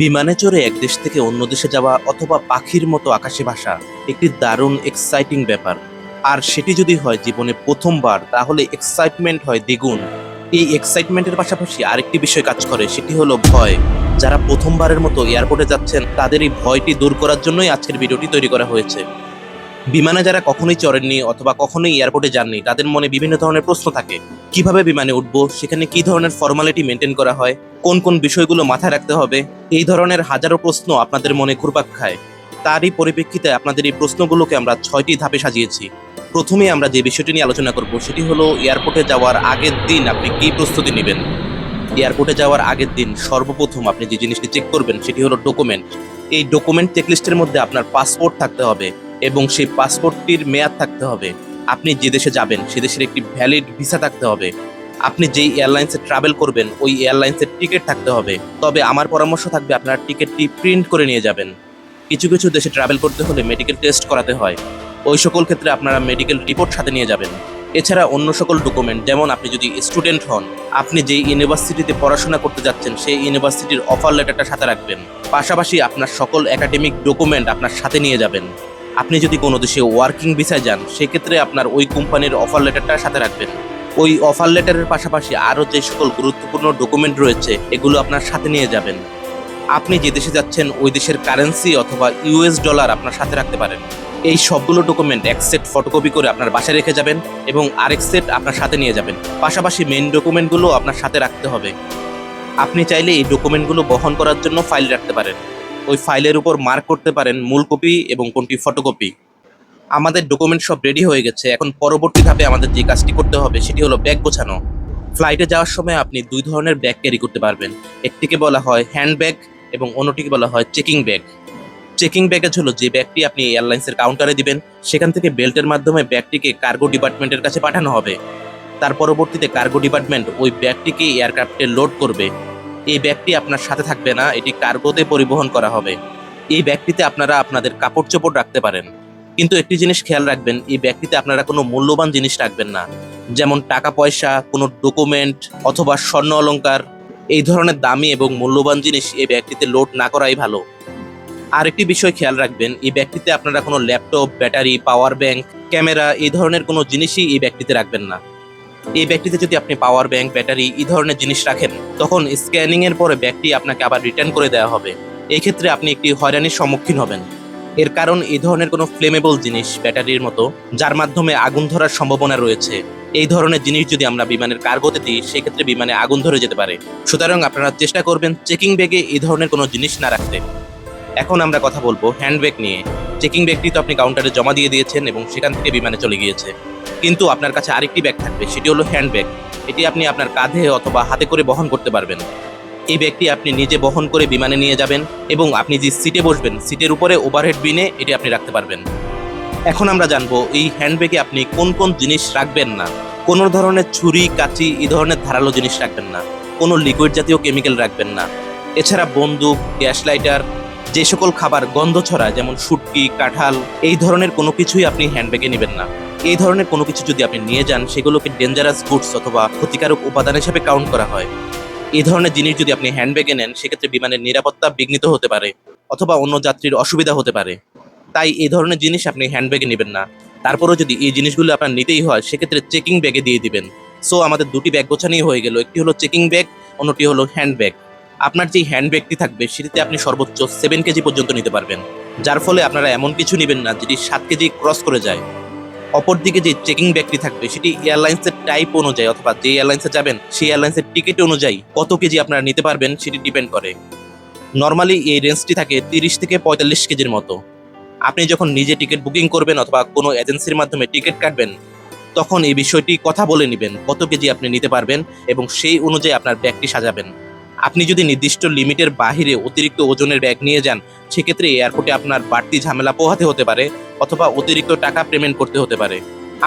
বিমানে চড়ে এক দেশ থেকে অন্য দেশে যাওয়া অথবা পাখির মতো আকাশে ভাসা একটি দারুণ এক্সাইটিং ব্যাপার। আর সেটি যদি হয় জীবনে প্রথমবার, তাহলে এক্সাইটমেন্ট হয় দ্বিগুণ। এই এক্সাইটমেন্টের পাশাপাশি আরেকটি বিষয় কাজ করে, সেটি হলো ভয়। যারা প্রথমবারের মতো এয়ারপোর্টে যাচ্ছেন, তাদের এই ভয়টি দূর করার জন্যই আজকের ভিডিওটি তৈরি করা হয়েছে। বিমানে যারা কখনোই চড়েননি অথবা কখনোই এয়ারপোর্টে যাননি, তাদের মনে বিভিন্ন ধরনের প্রশ্ন থাকে। কীভাবে বিমানে উঠবো? সেখানে কি ধরনের ফর্মালিটি মেনটেন করা হয়? কোন কোন বিষয়গুলো মাথায় রাখতে হবে? এই ধরনের হাজারো প্রশ্ন আপনাদের মনে ঘুরপাক খায়। তারই পরিপ্রেক্ষিতে আপনাদের এই প্রশ্নগুলোকে আমরা ছয়টি ধাপে সাজিয়েছি। প্রথমে আমরা যে বিষয়টি নিয়ে আলোচনা করব, সেটি হলো এয়ারপোর্টে যাওয়ার আগের দিন আপনি কি প্রস্তুতি নেবেন? এয়ারপোর্টে যাওয়ার আগের দিন সর্বপ্রথম আপনি যে জিনিসটি চেক করবেন, সেটি হলো ডকুমেন্ট এই ডকুমেন্ট চেকলিস্টের মধ্যে আপনার পাসপোর্ট থাকতে হবে। এবং সেই পাসপোর্টটির মেয়াদ থাকতে হবে। আপনি যে দেশে যাবেন, সে দেশের একটি ভ্যালিড ভিসা থাকতে হবে। আপনি যেই এয়ারলাইন্সে ট্রাভেল করবেন, ওই এয়ারলাইন্সের টিকিট থাকতে হবে। তবে আমার পরামর্শ থাকবে আপনার টিকিটটি প্রিন্ট করে নিয়ে যাবেন। কিছু কিছু দেশে ট্রাভেল করতে হলে মেডিকেল টেস্ট করাতে হয়। ওই সকল ক্ষেত্রে আপনারা মেডিকেল রিপোর্ট সাথে নিয়ে যাবেন। এছাড়া অন্য সকল ডকুমেন্ট যেমন আপনি যদি স্টুডেন্ট হন, আপনি যেই ইউনিভার্সিটিতে পড়াশোনা করতে যাচ্ছেন, সেই ইউনিভার্সিটির অফার লেটারটা সাথে রাখবেন। পাশাপাশি আপনার সকল একাডেমিক ডকুমেন্ট আপনার সাথে নিয়ে যাবেন। আপনি যদি কোনো দেশে ওয়ার্কিং ভিসায় যান, সেক্ষেত্রে আপনার ওই কোম্পানির অফার লেটারটা সাথে রাখবেন। ওই অফার লেটারের পাশাপাশি আরও যে সকল গুরুত্বপূর্ণ ডকুমেন্ট রয়েছে, এগুলো আপনার সাথে নিয়ে যাবেন। আপনি যে দেশে যাচ্ছেন, ওই দেশের কারেন্সি অথবা ইউএস ডলার আপনার সাথে রাখতে পারেন। এই সবগুলো ডকুমেন্ট এক সেট ফটোকপি করে আপনার বাসায় রেখে যাবেন এবং আরেক সেট আপনার সাথে নিয়ে যাবেন। পাশাপাশি মেন ডকুমেন্টগুলো আপনার সাথে রাখতে হবে। আপনি চাইলে এই ডকুমেন্টগুলো বহন করার জন্য ফাইল রাখতে পারেন। ওই ফাইলের উপর মার্ক করতে পারেন মূল কপি এবং কোনটি ফটোকপি আমাদের ডকুমেন্ট সব রেডি হয়ে গেছে। এখন পরবর্তী ধাপে আমাদের যে কাজটি করতে হবে, সেটি হলো ব্যাগ গোছানো। ফ্লাইটে যাওয়ার সময় আপনি দুই ধরনের ব্যাগ ক্যারি করতে পারবেন। একটিকে বলা হয় হ্যান্ড ব্যাগ এবং অন্যটিকে বলা হয় চেকিং ব্যাগ চেকিং ব্যাগেজ হলো যে ব্যাগটি আপনি এয়ারলাইন্সের কাউন্টারে দিবেন। সেখান থেকে বেল্টের মাধ্যমে ব্যাগটিকে কার্গো ডিপার্টমেন্টের কাছে পাঠানো হবে। তার পরবর্তীতে কার্গো ডিপার্টমেন্ট ওই ব্যাগটিকে এয়ারক্রাফটে লোড করবে। এই ব্যাগটি আপনার সাথে থাকবে না, এটি কার্গোতে পরিবহন করা হবে। এই ব্যাগটিতে আপনারা আপনাদের কাপড় চোপড় রাখতে পারেন। কিন্তু একটি জিনিস খেয়াল রাখবেন, এই ব্যাগটিতে আপনারা কোনো মূল্যবান জিনিস রাখবেন না। যেমন টাকা পয়সা, কোনো ডকুমেন্ট অথবা স্বর্ণ অলংকার, এই ধরনের দামি এবং মূল্যবান জিনিস এই ব্যাগটিতে লোড না করাই ভালো। আরেকটি বিষয় খেয়াল রাখবেন, এই ব্যাগটিতে আপনারা কোনো laptop, battery, power bank, camera, এই ধরনের কোনো জিনিসই এই ব্যাগটিতে রাখবেন না। এই ব্যাগটিতে যদি আপনি পাওয়ার ব্যাংক ব্যাটারি এই ধরনের জিনিস রাখেন, তখন স্ক্যানিং এর পরে ব্যাগটি আপনাকে আবার রিটার্ন করে দেওয়া হবে। এই ক্ষেত্রে আপনি একটি হয়রানির সম্মুখীন হবেন। এর কারণ এই ধরনের কোনো ফ্লেমেবল জিনিস ব্যাটারির মতো, যার মাধ্যমে আগুন ধরার সম্ভাবনা রয়েছে। এই ধরনের জিনিস যদি আমরা বিমানের কার্গোতে দিই, সেক্ষেত্রে বিমানে আগুন ধরে যেতে পারে। সুতরাং আপনারা চেষ্টা করবেন চেকিং ব্যাগে এই ধরনের কোনো জিনিস না রাখতে। এখন আমরা কথা বলব হ্যান্ড ব্যাগ নিয়ে। চেকিং ব্যাগটি তো আপনি কাউন্টারে জমা দিয়ে দিয়েছেন এবং সেখান থেকে বিমানে চলে গিয়েছে। কিন্তু আপনার কাছে আরেকটি ব্যাগ থাকবে, সেটি হলো হ্যান্ড ব্যাগ এটি আপনি আপনার কাঁধে অথবা হাতে করে বহন করতে পারবেন। এই ব্যাগটি আপনি নিজে বহন করে বিমানে নিয়ে যাবেন এবং আপনি যে সিটে বসবেন সিটের উপরে ওভারহেড বিনে এটি আপনি রাখতে পারবেন। এখন আমরা জানব, এই হ্যান্ড ব্যাগে আপনি কোন কোন জিনিস রাখবেন না? কোনো ধরনের ছুরি, কাঁচি, এই ধরনের ধারালো জিনিস রাখবেন না। কোনো লিকুইড জাতীয় কেমিক্যাল রাখবেন না। এছাড়া বন্দুক গ্যাস লাইটার যে সকল খাবার, গন্ধ ছড়া যেমন শুটকি, কাঁঠাল, এই ধরনের কোনো কিছুই আপনি হ্যান্ডব্যাগে নেবেন না। এই ধরনের কোনো কিছু যদি আপনি নিয়ে যান, সেগুলোকে ডেঞ্জারাস গুডস অথবা ক্ষতিকারক উপাদান হিসেবে কাউন্ট করা হয়। এই ধরনের জিনিস যদি আপনি হ্যান্ডব্যাগে নেন, সেক্ষেত্রে বিমানের নিরাপত্তা বিঘ্নিত হতে পারে অথবা অন্য যাত্রীর অসুবিধা হতে পারে। তাই এই ধরনের জিনিস আপনি হ্যান্ডব্যাগে নেবেন না। তারপরেও যদি এই জিনিসগুলো আপনার নিতেই হয়, সেক্ষেত্রে চেকিং ব্যাগে দিয়ে দিবেন। সো আমাদের দুটি ব্যাগ গোছানোই হয়ে গেল। একটি হলো চেকিং ব্যাগ অন্যটি হলো হ্যান্ডব্যাগ আপনার যে হ্যান্ডব্যাগটি থাকবে, সেটিতে আপনি সর্বোচ্চ সেভেন কেজি পর্যন্ত নিতে পারবেন। যার ফলে আপনারা এমন কিছু নেবেন না, যেটি সাত কেজি ক্রস করে যায়। অপরদিকে যে চেকিং ব্যাগটি থাকবে, সেটি এয়ারলাইন্সের টাইপ অনুযায়ী অথবা যে এয়ারলাইন্সে যাবেন, সেই এয়ারলাইন্সের টিকিট অনুযায়ী কত কেজি আপনারা নিতে পারবেন, সেটি ডিপেন্ড করে। নর্মালি এই রেঞ্জটি থাকে তিরিশ থেকে পঁয়তাল্লিশ কেজির মতো। আপনি যখন নিজে টিকিট বুকিং করবেন অথবা কোনো এজেন্সির মাধ্যমে টিকিট কাটবেন, তখন এই বিষয়টি কথা বলে নেবেন, কত কেজি আপনি নিতে পারবেন এবং সেই অনুযায়ী আপনার ব্যাগটি সাজাবেন। আপনি যদি নির্দিষ্ট লিমিটের বাহিরে অতিরিক্ত ওজনের ব্যাগ নিয়ে যান, সেক্ষেত্রে এয়ারপোর্টে আপনার বাড়তি ঝামেলা পোহাতে হতে পারে, অথবা অতিরিক্ত টাকা পেমেন্ট করতে হতে পারে।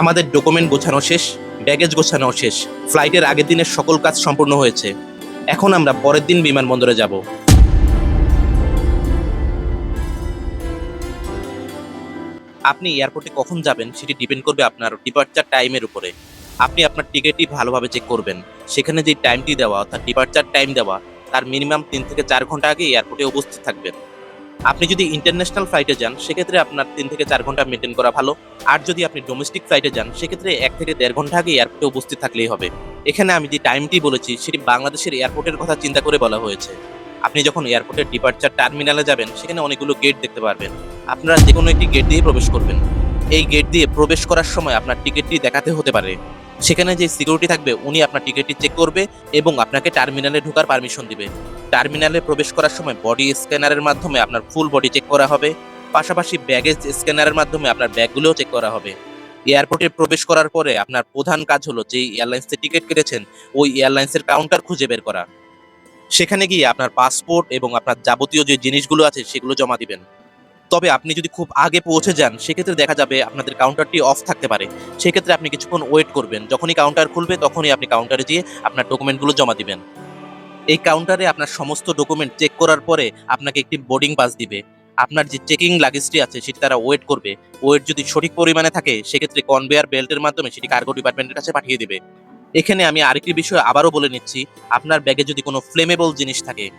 আমাদের ডকুমেন্ট গোছানো শেষ, ব্যাগেজ গোছানো শেষ। ফ্লাইটের আগের দিনের সকল কাজ সম্পূর্ণ হয়েছে। এখন আমরা পরের দিন বিমানবন্দরে যাব। আপনি এয়ারপোর্টে কখন যাবেন, সেটি ডিপেন্ড করবে আপনার ডিপার্চার টাইমের উপরে। আপনি আপনার টিকিটটি ভালোভাবে চেক করবেন। সেখানে যে টাইমটি দেওয়া, অর্থাৎ ডিপার্চার টাইম দেওয়া, তার মিনিমাম তিন থেকে চার ঘণ্টা আগে এয়ারপোর্টে উপস্থিত থাকবেন। আপনি যদি ইন্টারন্যাশনাল ফ্লাইটে যান, সেক্ষেত্রে আপনার তিন থেকে চার ঘণ্টা মেনটেন করা ভালো। আর যদি আপনি ডোমেস্টিক ফ্লাইটে যান, সেক্ষেত্রে এক থেকে দেড় ঘণ্টা আগে এয়ারপোর্টে উপস্থিত থাকলেই হবে। এখানে আমি যে টাইমটি বলেছি, সেটি বাংলাদেশের এয়ারপোর্টের কথা চিন্তা করে বলা হয়েছে। আপনি যখন এয়ারপোর্টের ডিপার্চার টার্মিনালে যাবেন, সেখানে অনেকগুলো গেট দেখতে পারবেন। আপনারা যে কোনো একটি গেট দিয়ে প্রবেশ করবেন। এই গেট দিয়ে প্রবেশ করার সময় আপনার টিকিটটি দেখাতে হতে পারে। সেখানে যে সিকিউরিটি থাকবে, উনি আপনার টিকিটটি চেক করবে এবং আপনাকে টার্মিনালে ঢোকার পারমিশন দিবে। টার্মিনালে প্রবেশ করার সময় বডি স্ক্যানারের মাধ্যমে আপনার ফুল বডি চেক করা হবে। পাশাপাশি ব্যাগেজ স্ক্যানারের মাধ্যমে আপনার ব্যাগগুলোও চেক করা হবে। এয়ারপোর্টে প্রবেশ করার পরে আপনার প্রধান কাজ হলো যে এয়ারলাইন্সে টিকিট কেটেছেন, ওই এয়ারলাইন্সের কাউন্টার খুঁজে বের করা। সেখানে গিয়ে আপনার পাসপোর্ট এবং আপনার যাবতীয় যে জিনিসগুলো আছে, সেগুলো জমা দিবেন। তবে আপনি যদি খুব আগে পৌঁছে যান, সেক্ষেত্রে দেখা যাবে আপনাদের কাউন্টারটি অফ থাকতে পারে। সেক্ষেত্রে আপনি কিছুক্ষণ ওয়েট করবেন। যখনই কাউন্টার খুলবে, তখনই আপনি কাউন্টারে গিয়ে আপনার ডকুমেন্টগুলো জমা দিবেন। এই কাউন্টারে আপনার সমস্ত ডকুমেন্ট চেক করার পরে আপনাকে একটি বোর্ডিং পাস দিবে। আপনার যে চেকিং লাগেজটি আছে, সেটি তারা ওয়েট করবে। ওয়েট যদি সঠিক পরিমাণে থাকে, সেক্ষেত্রে কনভেয়ার বেল্টের মাধ্যমে সেটি কার্গো ডিপার্টমেন্টের কাছে পাঠিয়ে দেবে। এখানে আমি আরেকটি বিষয় আবারও বলে নিচ্ছি। আপনার ব্যাগে যদি কোনো ফ্লেমেবল জিনিস থাকে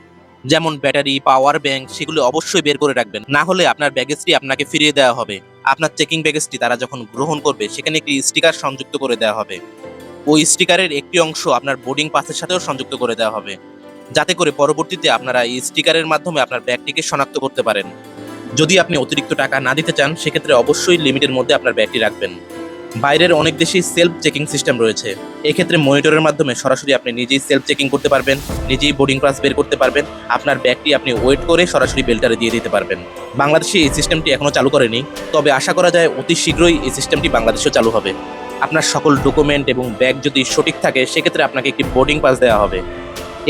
যেমন ব্যাটারি, পাওয়ার ব্যাংক, সেগুলো অবশ্যই বের করে রাখবেন। না হলে আপনার ব্যাগেজটি আপনাকে ফিরিয়ে দেওয়া হবে। আপনার চেকিং ব্যাগেজটি তারা যখন গ্রহণ করবে, সেখানে একটি স্টিকার সংযুক্ত করে দেওয়া হবে। ওই স্টিকারের একটি অংশ আপনার বোর্ডিং পাসের সাথেও সংযুক্ত করে দেওয়া হবে। যাতে করে পরবর্তীতে আপনারা এই স্টিকারের মাধ্যমে আপনার ব্যাগটিকে শনাক্ত করতে পারেন। যদি আপনি অতিরিক্ত টাকা না দিতে চান, সেক্ষেত্রে অবশ্যই লিমিটের মধ্যে আপনার ব্যাগটি রাখবেন। বাইরের অনেক দেশেই সেলফ চেকিং সিস্টেম রয়েছে। এক্ষেত্রে মনিটরের মাধ্যমে সরাসরি আপনি নিজেই সেলফ চেকিং করতে পারবেন, নিজেই বোর্ডিং পাস বের করতে পারবেন, আপনার ব্যাগটি আপনি ওয়েট করে সরাসরি বেল্টারে দিয়ে দিতে পারবেন। বাংলাদেশে এই সিস্টেমটি এখনও চালু করেনি, তবে আশা করা যায় অতি শীঘ্রই এই সিস্টেমটি বাংলাদেশেও চালু হবে। আপনার সকল ডকুমেন্ট এবং ব্যাগ যদি সঠিক থাকে, সেক্ষেত্রে আপনাকে একটি বোর্ডিং পাস দেওয়া হবে।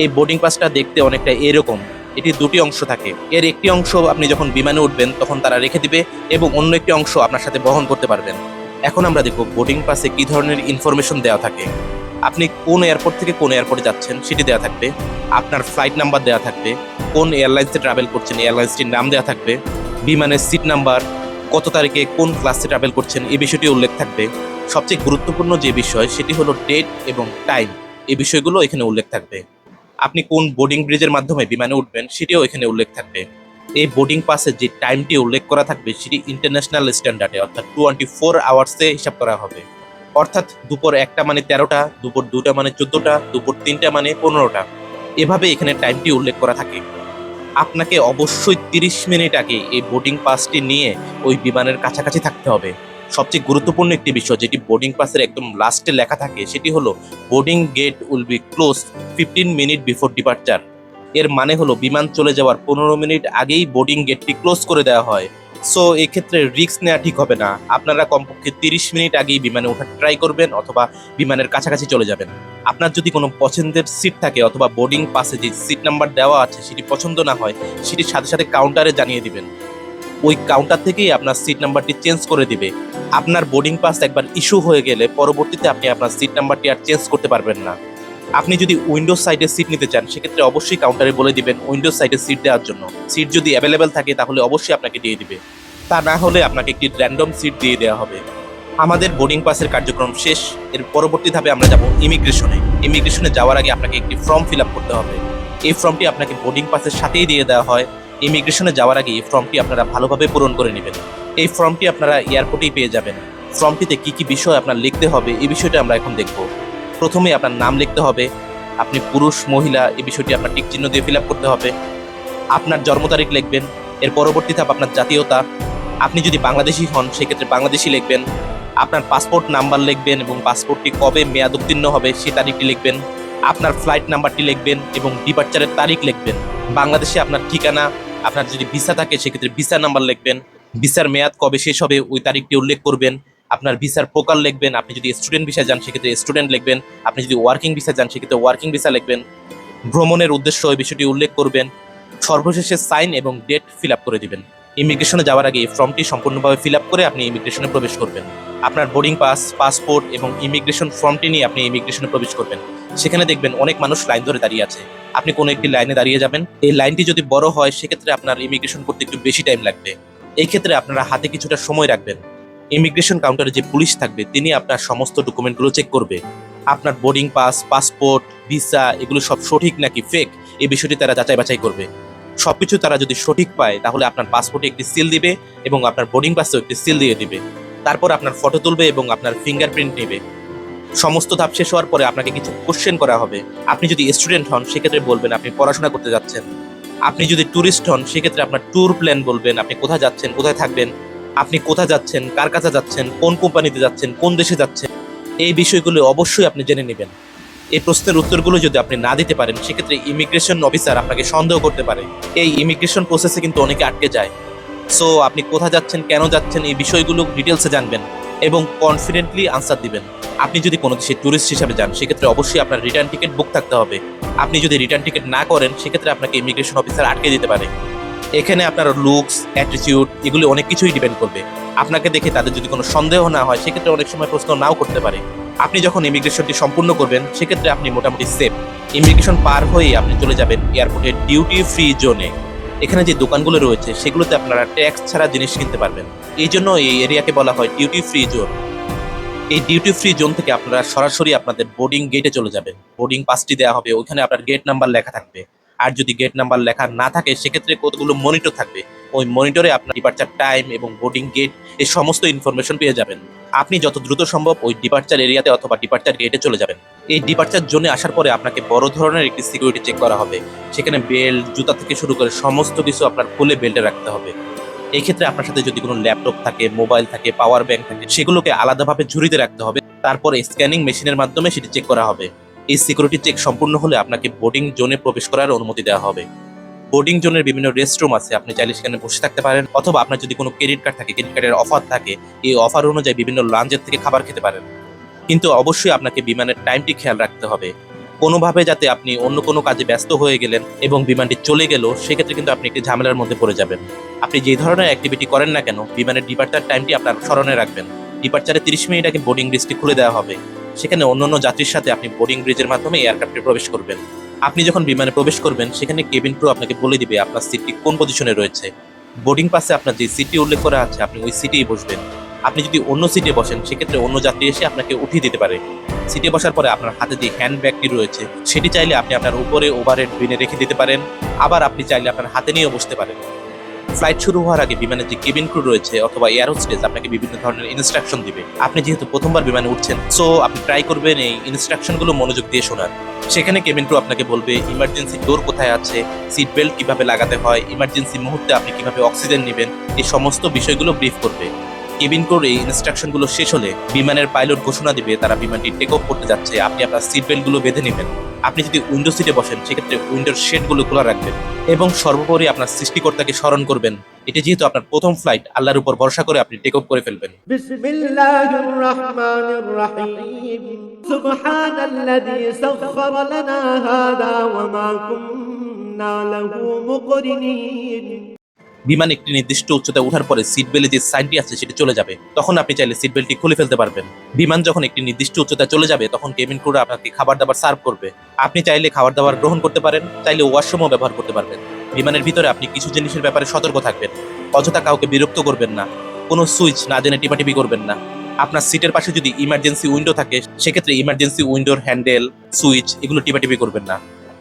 এই বোর্ডিং পাসটা দেখতে অনেকটা এরকম এটি দুটি অংশ থাকে। এর একটি অংশ আপনি যখন বিমানে উঠবেন, তখন তারা রেখে দিবে এবং অন্য একটি অংশ আপনার সাথে বহন করতে পারবেন। এখন আমরা দেখব বোর্ডিং পাসে কি ধরনের ইনফরমেশন দেওয়া থাকে। আপনি কোন এয়ারপোর্ট থেকে কোন এয়ারপোর্টে যাচ্ছেন সেটি দেওয়া থাকবে। আপনার ফ্লাইট নাম্বার দেওয়া থাকবে। কোন এয়ারলাইন্সে ট্রাভেল করছেন এয়ারলাইন্সটির নাম দেওয়া থাকবে। বিমানের সিট নাম্বার কত তারিখে কোন ক্লাসে ট্রাভেল করছেন, এই বিষয়টি উল্লেখ থাকবে। সবচেয়ে গুরুত্বপূর্ণ যে বিষয়, সেটি হলো ডেট এবং টাইম এই বিষয়গুলো এখানে উল্লেখ থাকবে। আপনি কোন বোর্ডিং ব্রিজের মাধ্যমে বিমানে উঠবেন, সেটিও এখানে উল্লেখ থাকবে। এই বোর্ডিং পাসে যে টাইমটি উল্লেখ করা থাকবে, সেটি ইন্টারন্যাশনাল স্ট্যান্ডার্ডে অর্থাৎ টোয়েন্টি ফোর আওয়ার্সে হিসাব করা হবে। অর্থাৎ দুপুর একটা মানে তেরোটা, দুপুর দুটা মানে চোদ্দোটা, দুপুর তিনটা মানে পনেরোটা। এভাবে এখানে টাইমটি উল্লেখ করা থাকে। আপনাকে অবশ্যই তিরিশ মিনিট আগে এই বোর্ডিং পাসটি নিয়ে ওই বিমানের কাছাকাছি থাকতে হবে। সবচেয়ে গুরুত্বপূর্ণ একটি বিষয়, যেটি বোর্ডিং পাসের একদম লাস্টে লেখা থাকে, সেটি হলো boarding gate will be close fifteen minute before departure এর মানে হলো বিমান চলে যাওয়ার পনেরো মিনিট আগেই বোর্ডিং গেটটি ক্লোজ করে দেওয়া হয়। সো এক্ষেত্রে রিস্ক নেওয়া ঠিক হবে না। আপনারা কমপক্ষে তিরিশ মিনিট আগেই বিমানে ওঠার ট্রাই করবেন অথবা বিমানের কাছাকাছি চলে যাবেন। আপনার যদি কোনো পছন্দের সিট থাকে অথবা বোর্ডিং পাসে যে সিট নাম্বার দেওয়া আছে সেটি পছন্দ না হয় সেটির সাথে সাথে কাউন্টারে জানিয়ে দিবেন। ওই কাউন্টার থেকেই আপনার সিট নাম্বারটি চেঞ্জ করে দিবে। আপনার বোর্ডিং পাস একবার ইস্যু হয়ে গেলে পরবর্তীতে আপনি আপনার সিট নাম্বারটি আর চেঞ্জ করতে পারবেন না। আপনি যদি উইন্ডোজ সাইডে সিট নিতে চান, সেক্ষেত্রে অবশ্যই কাউন্টারে বলে দিবেন উইন্ডোজ সাইডে সিট দেওয়ার জন্য। সিট যদি অ্যাভেলেবেল থাকে, তাহলে অবশ্যই আপনাকে দিয়ে দিবে। তা না হলে আপনাকে একটি র্যান্ডম সিট দিয়ে দেওয়া হবে। আমাদের বোর্ডিং পাসের কার্যক্রম শেষ। এর পরবর্তী ধাপে আমরা যাব ইমিগ্রেশনে ইমিগ্রেশনে যাওয়ার আগে আপনাকে একটি ফর্ম ফিল আপ করতে হবে। এই ফর্মটি আপনাকে বোর্ডিং পাসের সাথেই দিয়ে দেওয়া হয়। ইমিগ্রেশনে যাওয়ার আগে এই ফর্মটি আপনারা ভালোভাবে পূরণ করে নেবেন। এই ফর্মটি আপনারা এয়ারপোর্টেই পেয়ে যাবেন। ফর্মটিতে কি কি বিষয় আপনার লিখতে হবে, এই বিষয়টা আমরা এখন দেখব। প্রথমে আপনার নাম লিখতে হবে, আপনি পুরুষ, মহিলা, এই বিষয়টি আপনার টিক চিহ্ন দিয়ে ফিল করতে হবে। আপনার জন্ম তারিখ লিখবেন, এর পরবর্তী ধাপ আপনার জাতীয়তা। আপনি যদি বাংলাদেশি হন, সেক্ষেত্রে বাংলাদেশি লিখবেন। আপনার পাসপোর্ট নাম্বার লিখবেন এবং পাসপোর্টটি কবে মেয়াদ উত্তীর্ণ হবে, সে তারিখটি লিখবেন। আপনার ফ্লাইট নাম্বারটি লিখবেন এবং ডিপার্চারের তারিখ লিখবেন। বাংলাদেশে আপনার ঠিকানা, আপনার যদি ভিসা থাকে, সেক্ষেত্রে ভিসা নাম্বার লিখবেন। ভিসার মেয়াদ কবে শেষ হবে, ওই তারিখটি উল্লেখ করবেন। আপনার ভিসার প্রকার লিখবেন, আপনি যদি স্টুডেন্ট ভিসা যান, সেক্ষেত্রে স্টুডেন্ট লিখবেন, আপনি যদি ওয়ার্কিং ভিসা যান, সেক্ষেত্রে ওয়ার্কিং ভিসা লিখবেন। ভ্রমণের উদ্দেশ্য ওই বিষয়টি উল্লেখ করবেন, সর্বশেষে সাইন এবং ডেট ফিল আপ করে দিবেন। ইমিগ্রেশনে যাওয়ার আগে এই ফর্মটি সম্পূর্ণভাবে ফিল আপ করে আপনি ইমিগ্রেশনে প্রবেশ করবেন। আপনার বোর্ডিং পাস পাসপোর্ট এবং ইমিগ্রেশন ফর্মটি নিয়ে আপনি ইমিগ্রেশনে প্রবেশ করবেন। সেখানে দেখবেন অনেক মানুষ লাইন ধরে দাঁড়িয়ে আছে। আপনি কোনো একটি লাইনে দাঁড়িয়ে যাবেন। এই লাইনটি যদি বড় হয়, সেক্ষেত্রে আপনার ইমিগ্রেশন করতে একটু বেশি টাইম লাগবে। এই ক্ষেত্রে আপনারা হাতে কিছুটা সময় রাখবেন। ইমিগ্রেশন কাউন্টারে যে পুলিশ থাকবে, তিনি আপনার সমস্ত ডকুমেন্টগুলো চেক করবে। আপনার বোর্ডিং পাস পাসপোর্ট ভিসা এগুলো সব সঠিক নাকি ফেক এই বিষয়টি তারা যাচাই বাছাই করবে। সবকিছু তারা যদি সঠিক পায়, তাহলে আপনার পাসপোর্টে একটি সিল দিবে এবং আপনার বোর্ডিং পাসেও একটি সিল দিয়ে দিবে। তারপর আপনার ফটো তুলবে এবং আপনার ফিঙ্গারপ্রিন্ট নেবে। সমস্ত ধাপ শেষ হওয়ার পরে আপনাকে কিছু কোশ্চেন করা হবে। আপনি যদি স্টুডেন্ট হন, সেক্ষেত্রে বলবেন, আপনি পড়াশোনা করতে যাচ্ছেন। আপনি যদি ট্যুরিস্ট হন, সেক্ষেত্রে আপনার ট্যুর প্ল্যান বলবেন, আপনি কোথায় যাচ্ছেন, কোথায় থাকবেন? আপনি কোথায় যাচ্ছেন, কার কাছে যাচ্ছেন, কোন কোম্পানিতে যাচ্ছেন, কোন দেশে যাচ্ছেন, এই বিষয়গুলো অবশ্যই আপনি জেনে নেবেন। এই প্রশ্নের উত্তরগুলো যদি আপনি না দিতে পারেন, সেক্ষেত্রে ইমিগ্রেশন অফিসার আপনাকে সন্দেহ করতে পারে। এই ইমিগ্রেশন প্রসেসে কিন্তু অনেকে আটকে যায়। সো আপনি কোথায় যাচ্ছেন, কেন যাচ্ছেন, এই বিষয়গুলো ডিটেলসে জানবেন এবং কনফিডেন্টলি আনসার দিবেন। আপনি যদি কোনো দেশে ট্যুরিস্ট হিসাবে যান, সেক্ষেত্রে অবশ্যই আপনার রিটার্ন টিকিট বুক থাকতে হবে। আপনি যদি রিটার্ন টিকিট না করেন, সেক্ষেত্রে আপনাকে ইমিগ্রেশন অফিসার আটকে দিতে পারে। এখানে আপনার লুকস অ্যাটিটিউড এগুলি অনেক কিছুই ডিপেন্ড করবে। আপনাকে দেখে তাদের যদি কোনো সন্দেহ না হয়, সেক্ষেত্রে অনেক সময় প্রশ্ন নাও করতে পারে। আপনি যখন ইমিগ্রেশনটি সম্পূর্ণ করবেন, সেক্ষেত্রে আপনি মোটামুটি সেফ ইমিগ্রেশন পার হয়ে আপনি চলে যাবেন এয়ারপোর্টের ডিউটি ফ্রি জোনে এখানে যে দোকানগুলো রয়েছে, সেগুলোতে আপনারা ট্যাক্স ছাড়া জিনিস কিনতে পারবেন। এই জন্য এই এরিয়াকে বলা হয় ডিউটি ফ্রি জোন এই ডিউটি ফ্রি জোন থেকে আপনারা সরাসরি আপনাদের বোর্ডিং গেটে চলে যাবেন। বোর্ডিং পাসটি দেওয়া হবে। ওইখানে আপনার গেট নাম্বার লেখা থাকবে। আর যদি গেট নাম্বার লেখা না থাকে, সেক্ষেত্রে কতগুলো মনিটর থাকবে? ওই মনিটরে আপনার ডিপার্চার টাইম এবং বোর্ডিং গেট এই সমস্ত ইনফরমেশন পেয়ে যাবেন। আপনি যত দ্রুত সম্ভব ওই ডিপার্চার এরিয়াতে অথবা ডিপার্চার গেটে চলে যাবেন। এই ডিপার্চার জোনে আসার পরে আপনাকে বড় ধরনের একটি সিকিউরিটি চেক করা হবে। সেখানে বেল্ট জুতা থেকে শুরু করে সমস্ত কিছু আপনার খুলে বেল্টে রাখতে হবে। এই ক্ষেত্রে আপনার সাথে যদি কোনো ল্যাপটপ থাকে মোবাইল থাকে পাওয়ার ব্যাংক থাকে, সেগুলোকে আলাদাভাবে ঝুড়িতে রাখতে হবে। তারপর স্ক্যানিং মেশিনের মাধ্যমে সেটি চেক করা হবে। এই সিকিউরিটি চেক সম্পূর্ণ হলে আপনাকে বোর্ডিং জোনে প্রবেশ করার অনুমতি দেওয়া হবে। বোর্ডিং জোনের বিভিন্ন রেস্টরুম আছে, আপনি চাইলে সেখানে বসে থাকতে পারেন, অথবা আপনার যদি কোনো ক্রেডিট কার্ড থাকে ক্রেডিট কার্ডের অফার থাকে, এই অফার অনুযায়ী বিভিন্ন লাঞ্চের থেকে খাবার খেতে পারেন। কিন্তু অবশ্যই আপনাকে বিমানের টাইমটি খেয়াল রাখতে হবে। কোনোভাবে যাতে আপনি অন্য কোনো কাজে ব্যস্ত হয়ে গেলেন এবং বিমানটি চলে গেল, সেক্ষেত্রে কিন্তু আপনি একটি ঝামেলার মধ্যে পড়ে যাবেন। আপনি যে ধরনের অ্যাক্টিভিটি করেন না কেন, বিমানের ডিপার্চার টাইমটি আপনার স্মরণে রাখবেন। ডিপার্চারে তিরিশ মিনিট আগে বোর্ডিং ব্রিজটি খুলে দেওয়া হবে। সেখানে অন্যান্য যাত্রীর সাথে আপনি বোর্ডিং ব্রিজের মাধ্যমে এয়ারক্রাফটে প্রবেশ করবেন। আপনি যখন বিমানে প্রবেশ করবেন, সেখানে কেবিন ক্রু আপনাকে বলে দিবে আপনার সিটটি কোন পজিশনে রয়েছে। বোর্ডিং পাসে আপনার যে সিটটি উল্লেখ করা আছে, আপনি ওই সিটেই বসবেন। আপনি যদি অন্য সিটে বসেন, সেক্ষেত্রে অন্য যাত্রী এসে আপনাকে উঠিয়ে দিতে পারে। সিটে বসার পরে আপনার হাতে যে হ্যান্ড ব্যাগটি রয়েছে, সেটি চাইলে আপনি আপনার উপরে ওভারহেড বিনে রেখে দিতে পারেন। আবার আপনি চাইলে আপনার হাতে নিয়েও বসতে পারেন। ফ্লাইট শুরু হওয়ার আগে বিমানে যে কেবিন ক্রু রয়েছে অথবা এয়ার হোস্টেস আপনাকে বিভিন্ন ধরনের ইনস্ট্রাকশন দিবে। আপনি যেহেতু প্রথমবার বিমানে উঠছেন সো আপনি ট্রাই করবেন এই ইনস্ট্রাকশনগুলো মনোযোগ দিয়ে শোনার। সেখানে কেবিন ক্রু আপনাকে বলবে ইমার্জেন্সি ডোর কোথায় আছে? সিট বেল্ট কীভাবে লাগাতে হয়? ইমার্জেন্সি মুহূর্তে আপনি কীভাবে অক্সিজেন নেবেন? এই সমস্ত বিষয়গুলো ব্রিফ করবে। কেবিন করে ইনস্ট্রাকশনগুলো শেষ হলে বিমানের পাইলট ঘোষণা দিবে তারা বিমানটি টেক অফ করতে যাচ্ছে, আপনি আপনার সিট বেল্টগুলো বেঁধে নেবেন। আপনি যদি উইন্ডো সিটে বসেন, সেক্ষেত্রে উইন্ডোর শেডগুলো খোলা রাখবেন এবং সর্বোপরি আপনার সৃষ্টিকর্তাকে স্মরণ করবেন। এটি যেহেতু আপনার প্রথম ফ্লাইট আল্লাহর উপর ভরসা করে আপনি টেক অফ করে ফেলবেন। সুবহানাল্লাযী বিমান একটি নির্দিষ্ট উচ্চতায় ওঠার পরে সিট বেল্টে যে সাইনটি আছে সেটি চলে যাবে। তখন আপনি চাইলে সিট বেল্টটি খুলে ফেলতে পারবেন। বিমান যখন একটি নির্দিষ্ট উচ্চতায় চলে যাবে, তখন কেবিন ক্রুরা আপনাকে খাবার দাবার সার্ভ করবে। আপনি চাইলে খাবার দাবার গ্রহণ করতে পারেন, চাইলে ওয়াশরুমও ব্যবহার করতে পারবেন। বিমানের ভিতরে আপনি কিছু জিনিসের ব্যাপারে সতর্ক থাকবেন। অযথা কাউকে বিরক্ত করবেন না। কোনো সুইচ না জেনে টিপাটিপি করবেন না। আপনার সিটের পাশে যদি ইমার্জেন্সি উইন্ডো থাকে, সেক্ষেত্রে ইমার্জেন্সি উইন্ডোর হ্যান্ডেল সুইচ এগুলো টিপাটিপি করবেন না।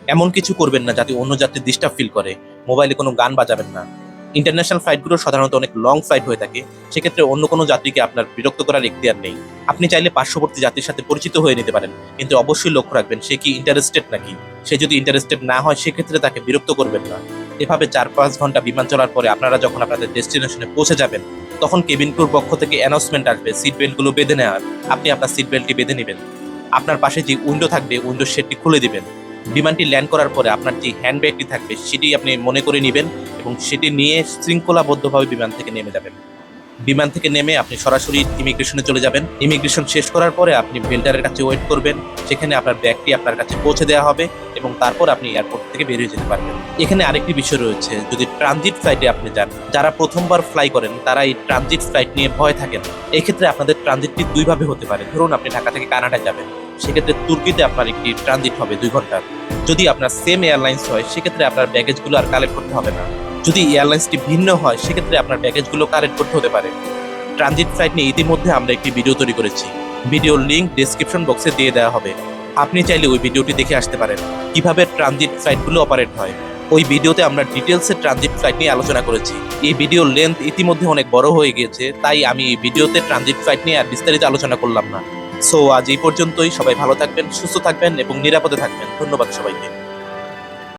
এমন কিছু করবেন না যাতে অন্য যাত্রী ডিস্টার্ব ফিল করে। মোবাইলে কোনো গান বাজাবেন না। ইন্টারন্যাশনাল ফ্লাইটগুলো সাধারণত অনেক লং ফ্লাইট হয়ে থাকে, সেক্ষেত্রে অন্য কোনো যাত্রীকে আপনার বিরক্ত করার এখতিয়ার নেই। আপনি চাইলে পার্শ্ববর্তী যাত্রীর সাথে পরিচিত হয়ে নিতে পারেন, কিন্তু অবশ্যই লক্ষ্য রাখবেন সে কি ইন্টারেস্টেড নাকি। সে যদি ইন্টারেস্টেড না হয়, সেক্ষেত্রে তাকে বিরক্ত করবেন না। এভাবে চার পাঁচ ঘণ্টা বিমান চলার পরে আপনারা যখন আপনাদের ডেস্টিনেশনে পৌঁছে যাবেন, তখন কেবিন ক্রুর পক্ষ থেকে অ্যানাউন্সমেন্ট আসবে সিট বেল্টগুলো বেঁধে নেওয়ার। আপনি আপনার সিট বেল্টটি বেঁধে নেবেন। আপনার পাশে যে উইন্ডো থাকবে উইন্ডো শেডটি খুলে দিবেন। বিমানটি ল্যান্ড করার পরে আপনার যে হ্যান্ডব্যাগটি থাকবে, সেটি আপনি মনে করে নেবেন এবং সেটি নিয়ে শৃঙ্খলাবদ্ধভাবে বিমান থেকে নেমে যাবেন। বিমান থেকে নেমে আপনি সরাসরি ইমিগ্রেশনে চলে যাবেন। ইমিগ্রেশন শেষ করার পরে আপনি বেল্টারের কাছে ওয়েট করবেন। সেখানে আপনার ব্যাগটি আপনার কাছে পৌঁছে দেওয়া হবে এবং তারপর আপনি এয়ারপোর্ট থেকে বেরিয়ে যেতে পারবেন। এখানে আরেকটি বিষয় রয়েছে, যদি ট্রানজিট ফ্লাইটে আপনি যান, যারা প্রথমবার ফ্লাই করেন তারা এই ট্রানজিট ফ্লাইট নিয়ে ভয় থাকেন। এক্ষেত্রে আপনাদের ট্রানজিটটি দুইভাবে হতে পারে। ধরুন আপনি ঢাকা থেকে কানাডা যাবেন। সেক্ষেত্রে তুর্কিতে আপনার একটি ট্রানজিট হবে দুই ঘণ্টার। যদি আপনার সেম এয়ারলাইন্স হয়, সেক্ষেত্রে আপনার ব্যাগেজগুলো আর কালেক্ট করতে হবে না। যদি এয়ারলাইন্সটি ভিন্ন হয়, সেক্ষেত্রে আপনার ব্যাগেজগুলো কালেক্ট করতে হতে পারে। ট্রানজিট ফ্লাইট নিয়ে ইতিমধ্যে আমরা একটি ভিডিও তৈরি করেছি। ভিডিওর লিঙ্ক ডিসক্রিপশন বক্সে দিয়ে দেওয়া হবে। আপনি চাইলে ওই ভিডিওটি দেখে আসতে পারেন। কীভাবে ট্রানজিট ফ্লাইটগুলো অপারেট হয়? ওই ভিডিওতে আমরা ডিটেলসে ট্রানজিট ফ্লাইট নিয়ে আলোচনা করেছি। এই ভিডিওর লেন্থ ইতিমধ্যে অনেক বড় হয়ে গিয়েছে, তাই আমি এই ভিডিওতে ট্রানজিট ফ্লাইট নিয়ে আর বিস্তারিত আলোচনা করলাম না। সো আজ এই পর্যন্তই। সবাই ভালো থাকবেন সুস্থ থাকবেন এবং নিরাপদে থাকবেন। ধন্যবাদ সবাইকে।